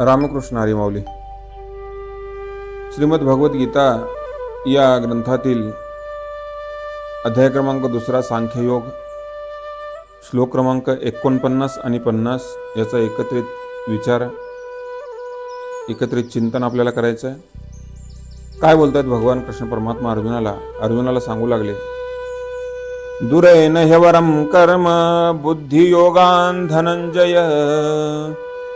रामकृष्ण हरी माऊली श्रीमद भगवद्गीता या ग्रंथातील अध्याय क्रमांक दुसरा सांख्ययोग श्लोक क्रमांक एकोणपन्नास आणि पन्नास याचा एकत्रित विचार एकत्रित चिंतन आपल्याला करायचं आहे काय बोलतात भगवान कृष्ण परमात्मा अर्जुनाला? अर्जुनाला सांगू लागले दुरेन ह्यवरं कर्म बुद्धियोगान धनंजय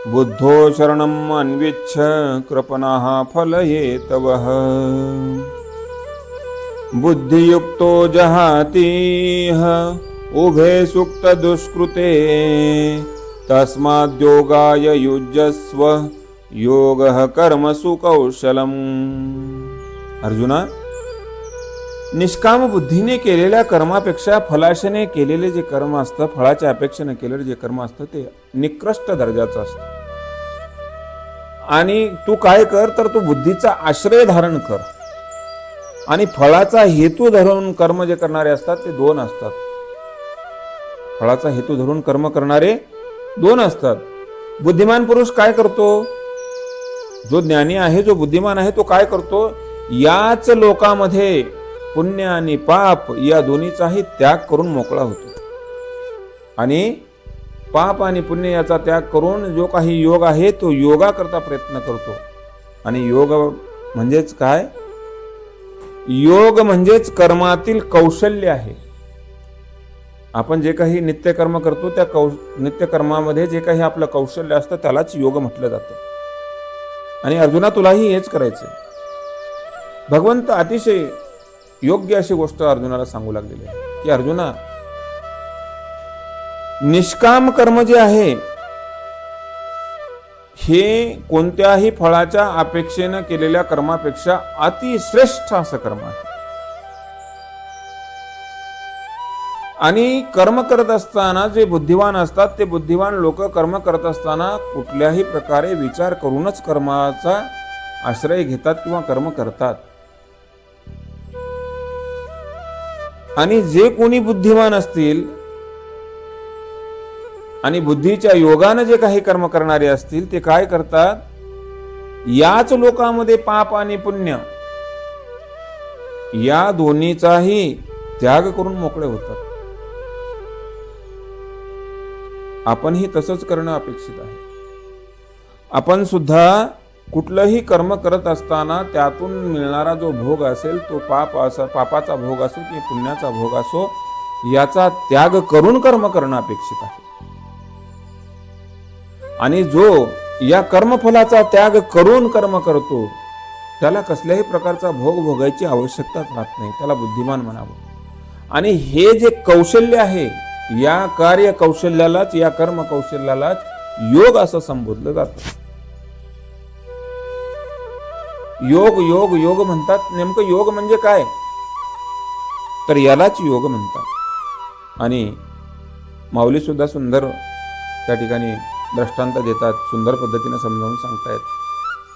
बुद्धो शरणम् अन्विच्छ कृपणः फलयेतवः। बुद्धियुक्तो जहातीह उभे सुक्तदुष्कृते तस्माद्योगाय युज्यस्व योगः कर्मसु कौशलम् अर्जुना? निष्काम बुद्धीने केलेल्या कर्मापेक्षा फलाशेने केलेले जे कर्म असतं फळाच्या अपेक्षेने केलेलं जे कर्म असतं ते निकृष्ट दर्जाचं असतं. आणि तू काय कर तर तू बुद्धीचा आश्रय धारण कर. आणि फळाचा हेतू धरून कर्म जे करणारे असतात ते दोन असतात. फळाचा हेतू धरून कर्म करणारे दोन असतात. बुद्धिमान पुरुष काय करतो? जो ज्ञानी आहे जो बुद्धिमान आहे तो काय करतो? याच लोकामध्ये पुण्य आणि पाप या दोन्हीचाही त्याग करून मोकळा होतो. आणि पाप आणि पुण्य याचा त्याग करून जो काही योग आहे तो योगा करता प्रयत्न करतो. आणि योग म्हणजेच काय? योग म्हणजेच कर्मातील कौशल्य आहे. आपण जे काही नित्यकर्म करतो त्या कौ नित्यकर्मामध्ये जे काही आपलं कौशल्य असतं त्यालाच योग म्हटलं जातं. आणि अर्जुना तुलाही हेच करायचं भगवंत अतिशय योग्य अशी गोष्ट अर्जुनाला सांगू लागलेली आहे. की अर्जुना निष्काम कर्म जे आहे हे कोणत्याही फळाच्या अपेक्षेनं केलेल्या कर्मापेक्षा अतिश्रेष्ठ असं कर्म आहे. आणि कर्म करत असताना जे बुद्धिवान असतात ते बुद्धिवान लोक कर्म करत असताना कुठल्याही प्रकारे विचार करूनच कर्माचा आश्रय घेतात किंवा कर्म करतात. आणि जे कोणी बुद्धिमान असतील आणि बुद्धीच्या योगानं जे काही कर्म करणारे असतील ते काय करतात? याच लोकांमध्ये पाप आणि पुण्य या दोन्हीचाही त्याग करून मोकळे होतात. आपणही तसंच करणं अपेक्षित आहे. आपण सुद्धा कुठलंही कर्म करत असताना त्यातून मिळणारा जो भोग असेल तो पाप असा पापाचा भोग असो की पुण्याचा भोग असो याचा त्याग करून कर्म करणं अपेक्षित आहे. आणि जो या कर्मफलाचा त्याग करून कर्म करतो त्याला कसल्याही प्रकारचा भोग भोगायची आवश्यकताच राहत नाही. त्याला बुद्धिमान म्हणावं. आणि हे जे कौशल्य आहे या कार्य कौशल्यालाच या कर्म कौशल्यालाच योग असं संबोधलं जातं. योग योग योग म्हणतात. नेमकं योग म्हणजे काय? तर यालाच योग म्हणतात. आणि माऊलीसुद्धा सुंदर त्या ठिकाणी दृष्टांत देतात सुंदर पद्धतीने समजावून सांगतायत.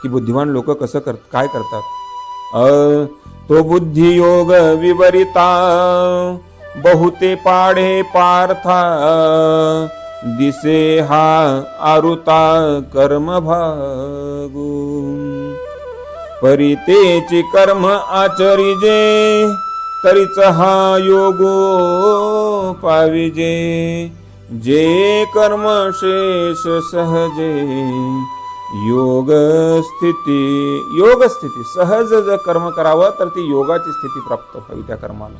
की बुद्धिमान लोक कसं कर काय करतात? अ तो बुद्धियोग विवरिता बहुते पाढे पार्था दिसे हा आरुता कर्म भागू परितेचे कर्म आचरिजे तरीच हा योगो पाविजे. जे कर्म शेष सहजे योग स्थिती योग स्थिती सहज जर कर्म करावं तर ती योगाची स्थिती प्राप्त व्हावी त्या कर्माला.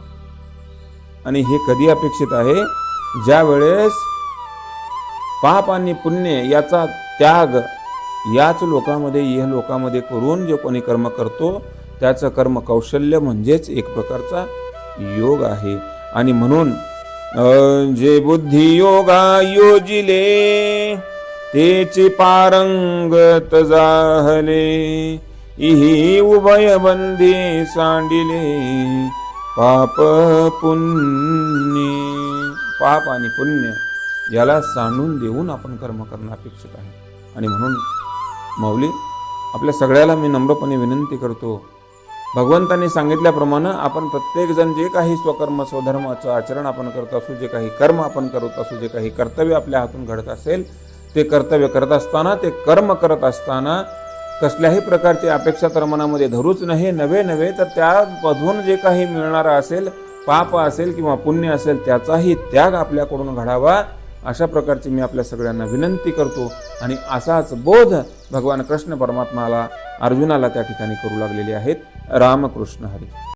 आणि हे कधी अपेक्षित आहे? ज्या वेळेस पाप आणि पुण्य याचा त्याग याच लोकांमध्ये इह लोकांमध्ये करून जे कोणी कर्म करतो त्याचं कर्म कौशल्य म्हणजेच एक प्रकारचा योग आहे. आणि म्हणून जे बुद्धी योगा योजिले तेची पारंगत जाहले इही उभय बंदी सांडिले पाप पुण्य. पाप आणि पुण्य याला सांडून देऊन आपण कर्म करणं अपेक्षित आहे. आणि म्हणून माऊली आपल्या सगळ्याला मी नम्रपणे विनंती करतो. भगवंतांनी सांगितल्याप्रमाणे आपण प्रत्येकजण जे काही स्वकर्म स्वधर्माचं आचरण आपण करत असू जे काही कर्म आपण करत असू जे काही कर्तव्य आपल्या हातून घडत असेल ते कर्तव्य करत असताना ते कर्म करत असताना कसल्याही प्रकारची अपेक्षा तर मनामध्ये धरूच नाही नवे नव्हे तर त्यामधून जे काही मिळणारं असेल पाप असेल किंवा पुण्य असेल त्याचाही त्याग आपल्याकडून घडावा. अशा प्रकारची मी आपल्या सगळ्यांना विनंती करतो आणि असाच बोध भगवान कृष्ण परमात्माला अर्जुनाला त्या ठिकाणी करू लागलेले आहेत. रामकृष्ण हरी.